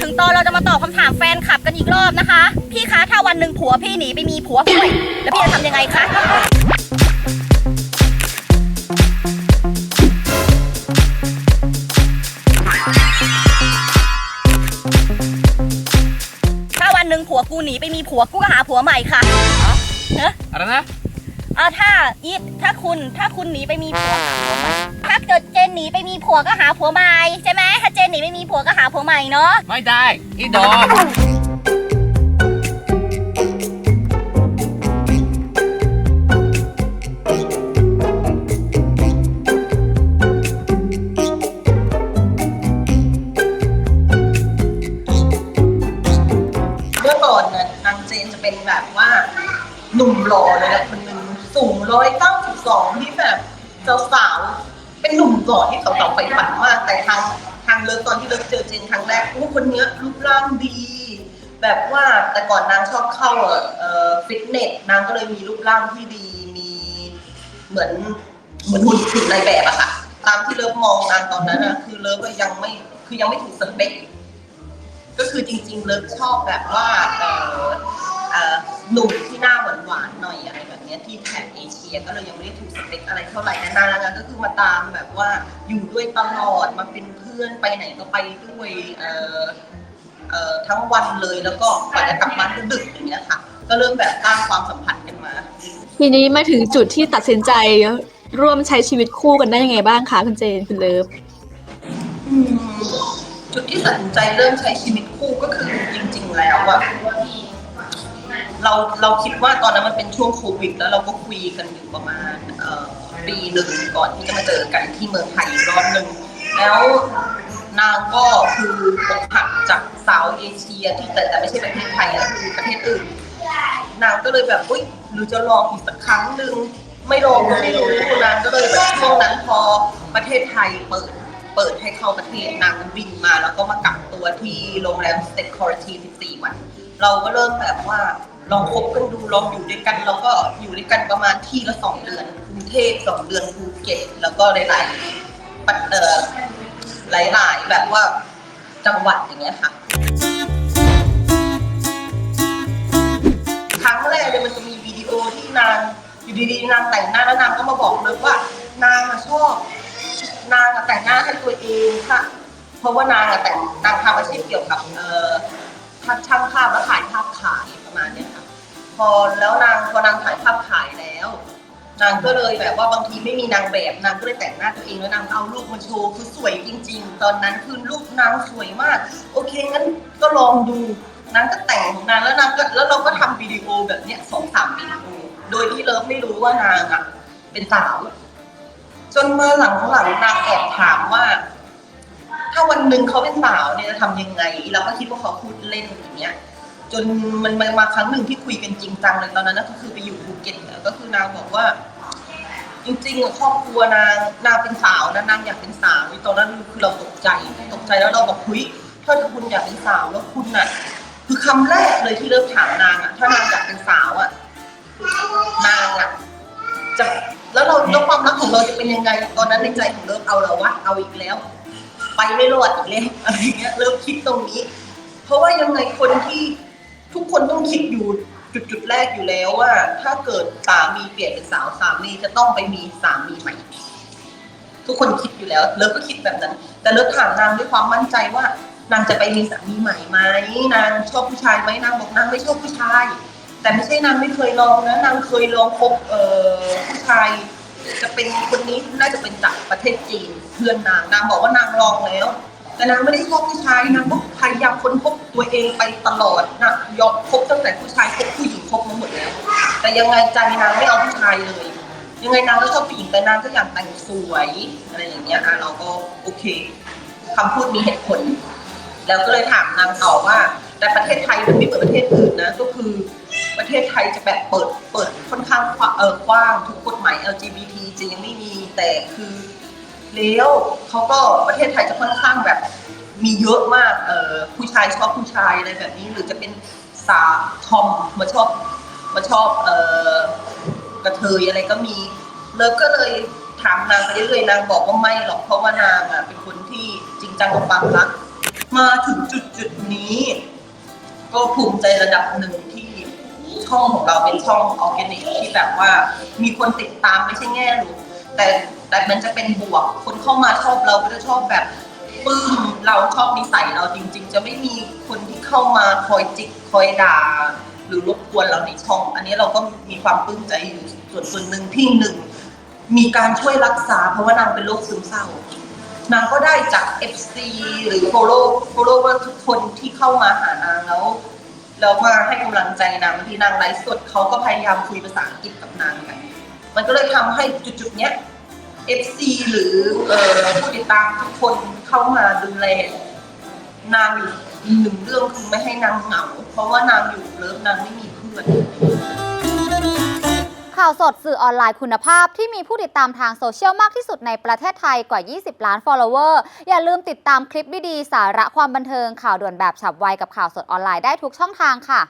ถึงตอนเราจะมาตอบคำถามแฟนคลับกันอีกรอบนะคะ พี่คะถ้าวันหนึ่งผัวพี่หนีไปมีผัวใหม่แล้วพี่จะทำยังไงคะถ้าวันหนึ่งผัวกูหนีไปมีผัวกูก็หาผัวใหม่ค่ะฮะอะไรนะ เอาถ้าอีทถ้าคุณถ้าคุณหนีไปมีผัวหาผัวใหม่ถ้าเกิดเจนหนีไปมีผัวก็หาผัวใหม่ใช่ไหมถ้าเจนหนีไปมีผัวก็หาผัวใหม่เนาะไม่ได้อีดอกเมื่อก่อนเนี่ยนางเจนจะเป็นแบบว่าหนุ่มหล่อเลยนะคนหนึ่ง สูงร้อยเก้าสิบสองที่แบบสาวๆเป็นหนุ่มหล่อที่สาวๆไปฝันมากแต่ทางทางเลิกตอนที่เลิกเจอเจนครั้งแรกโอ้คนเนี้ยรูปร่างดี แบบว่าแต่ก่อนนางชอบเข้าเอ่อฟิตเนสนางก็เลยมีรูปร่างที่ดีมีเหมือนเหมือนหุ่นถึงในแบบอะค่ะ ตามที่เลิฟมองนางตอนนั้นอะคือเลิฟก็ยังไม่คือยังไม่ถูกสเปคก็คือจริง ๆ เลิฟชอบแบบว่าเอ่อหนุ่มที่หน้า ชียก็เลยยังไม่ได้ถูกสเปคอะไรเท่าไหร่นานๆแล้วนะก็คือมาตามแบบว่าอยู่ด้วยตลอดมาเป็นเพื่อนไปไหนก็ไปด้วยเอ่อเอ่อทั้งวันเลยแล้วก็กว่าจะกลับบ้านก็ดึกอย่างเงี้ยค่ะ ก็เริ่มแบบสร้างความสัมพันธ์กันมา ทีนี้มาถึงจุดที่ตัดสินใจร่วมใช้ชีวิตคู่กันได้ยังไงบ้างคะคุณเจนคุณเลิฟอืมจุดที่ตัดสินใจเริ่มใช้ชีวิตคู่ก็คือจริง ๆ แล้วอะ เราเราคิดว่าตอนนั้นมันเป็นช่วงโควิด แล้วเราก็คุยกันอยู่ประมาณปีหนึ่งก่อนที่จะมาเจอกันที่เมืองไทยอีกรอบหนึ่งแล้วนางก็คืออกหักจากสาวเอเชียที่แต่แต่ไม่ใช่ประเทศไทยนะคือประเทศอื่น นางก็เลยแบบอุ้ยหรือจะลองอีกสักครั้งหนึ่งไม่ลองก็ไม่รู้นางก็เลยแบบช่วงนั้นพอประเทศไทยเปิดเปิดให้เข้าประเทศนางก็บินมา แล้วก็มากักตัวที่โรงแรมสเต t คอร์ที14 วัน เราก็เริ่มแบบว่า ลองคบกันดูลองอยู่ด้วยกันแล้วก็อยู่ด้วยกันประมาณที่ละสองเดือนกรุงเทพสองเดือนภูเก็ตแล้วก็หลายๆปัดเอ่อหลายๆ แบบว่าจังหวัดอย่างเงี้ยค่ะครั้งแรกเลยมันจะมีวิดีโอที่นางอยู่ดีๆนางแต่งหน้าแล้วนางก็มาบอกเลยว่านางชอบนางแต่งหน้าให้ตัวเองค่ะ เพราะว่านางแต่งนางทำอาชีพเกี่ยวกับเอ่อช่างภาพแล้วถ่ายภาพขายประมาณเนี้ย พอแล้วนางพอนางถ่ายภาพขายแล้ว นางก็เลยแบบว่าบางทีไม่มีนางแบบนางก็เลยแต่งหน้าตัวเองแล้วนางเอารูปมาโชว์คือสวยจริง ๆ ตอนนั้นคือรูปนางสวยมาก โอเคงั้นก็ลองดูนางก็แต่งของนางแล้วนางก็แล้วเราก็ทำวิดีโอแบบเนี้ยสองสามวิดีโอโดยที่เลิฟไม่รู้ว่านางอะเป็นสาวจนมาหลังหลังๆนางแอบถามว่า ถ้าวันหนึ่งเขาเป็นสาวเนี่ยจะทำยังไง เราก็คิดว่าเขาพูดเล่นอย่างเงี้ย จนมันมามาครั้งหนึ่งที่คุยกันจริงจังเลยตอนนั้นนะก็คือไปอยู่ภูเก็ตก็คือนางบอกว่า จริงๆครอบครัวนางนางเป็นสาวนะนางอยากเป็นสาวตอนนั้นคือเราตกใจตกใจแล้วเราบอกเฮ้ยถ้าคุณอยากเป็นสาวแล้วคุณน่ะ คือคำแรกเลยที่เริ่มถามนางอะ ถ้านางอยากเป็นสาวอะนางอะจะแล้วเราแล้วความรักของเราจะเป็นยังไงตอนนั้นในใจของเริ่มเอาแล้ววะเอาอีกแล้ว ไปไม่รอดอีกแล้วอะไรเงี้ยเริ่มคิดตรงนี้ เพราะว่ายังไงคนที่ ทุกคนต้องคิดอยู่จุดจุดแรกอยู่แล้วว่า ถ้าเกิดสามีเปลี่ยนเป็นสาวสามีจะต้องไปมีสามีใหม่ ทุกคนคิดอยู่แล้ว เลิฟก็คิดแบบนั้น แต่เลิฟถามนางด้วยความมั่นใจว่านางจะไปมีสามีใหม่ไหมนางชอบผู้ชายไหมนางบอกนางไม่ชอบผู้ชาย แต่ไม่ใช่นางไม่เคยลองนะนางเคยลองคบเอ่อผู้ชาย จะเป็นคนนี้น่าจะเป็นจากประเทศจีนเพื่อนนางนางบอกว่านางลองแล้ว แต่นางไม่ได้ชอบผู้ชายนางก็พยายามค้นพบตัวเองไปตลอดนะยอมคบตั้งแต่ผู้ชายคบผู้หญิงคบมาหมดแล้วแต่ยังไงใจนางไม่เอาผู้ชายเลย ยังไงนางก็ชอบผู้หญิงแต่นางก็อยากแต่งสวยอะไรอย่างเงี้ยอะเราก็โอเคคำพูดมีเหตุผล แล้วก็เลยถามนางต่อว่า แต่ประเทศไทยมันไม่เหมือนประเทศอื่นนะก็คือประเทศไทยจะแบบเปิดเปิดค่อนข้างเออกว้างทุกกฎหมาย LGBT จะยังไม่มีแต่คือ แล้วเขาก็ประเทศไทยจะค่อนข้างแบบ มีเยอะมากเออผู้ชายชอบผู้ชายอะไรแบบนี้ หรือจะเป็นสาวทอมมาชอบมาชอบเออกระเทยอะไรก็มีเลิฟก็เลยถามนางไปเรื่อยๆนางบอกว่าไม่หรอกเพราะว่านางอะเป็นคนที่จริงจังกับความรัก มาถึงจุดจุดนี้ ก็ภูมิใจระดับหนึ่งที่ช่องของเราเป็นช่องออร์แกนิกที่แบบว่ามีคนติดตามไม่ใช่แง่ลบแต่ แต่มันจะเป็นบวกคนเข้ามาชอบเราก็จะชอบแบบปลื้มเราชอบนิสัยเราจริง ๆ จะไม่มีคนที่เข้ามาคอยจิกคอยด่า หรือรบกวนเราในช่อง อันนี้เราก็มีความปลื้มใจอยู่ส่วนส่วนหนึ่งที่หนึ่งมีการช่วยรักษาเพราะว่านางเป็นโรคซึมเศร้านางก็ได้จาก FC หรือ follow follower ทุกคนที่เข้ามาหานางแล้วแล้วมาให้กำลังใจนางบางทีนางไลฟ์สดเขาก็พยายามคุยภาษาอังกฤษกับนางกันมันก็เลยทำให้จุดๆเนี้ย FC หรือเอ่อผู้ติดตามทุกคนเข้ามาดูแลนางอยู่หนึ่งเรื่องคือไม่ให้นางเหงา เพราะว่านางอยู่เลิฟนางไม่มีเพื่อน ข่าวสดสื่อออนไลน์คุณภาพที่มีผู้ติดตามทางโซเชียลมากที่สุดในประเทศไทยกว่า 20 ล้าน follower อย่าลืมติดตามคลิปดีๆ สาระความบันเทิงข่าวด่วนแบบฉับไวกับข่าวสดออนไลน์ได้ทุกช่องทางค่ะ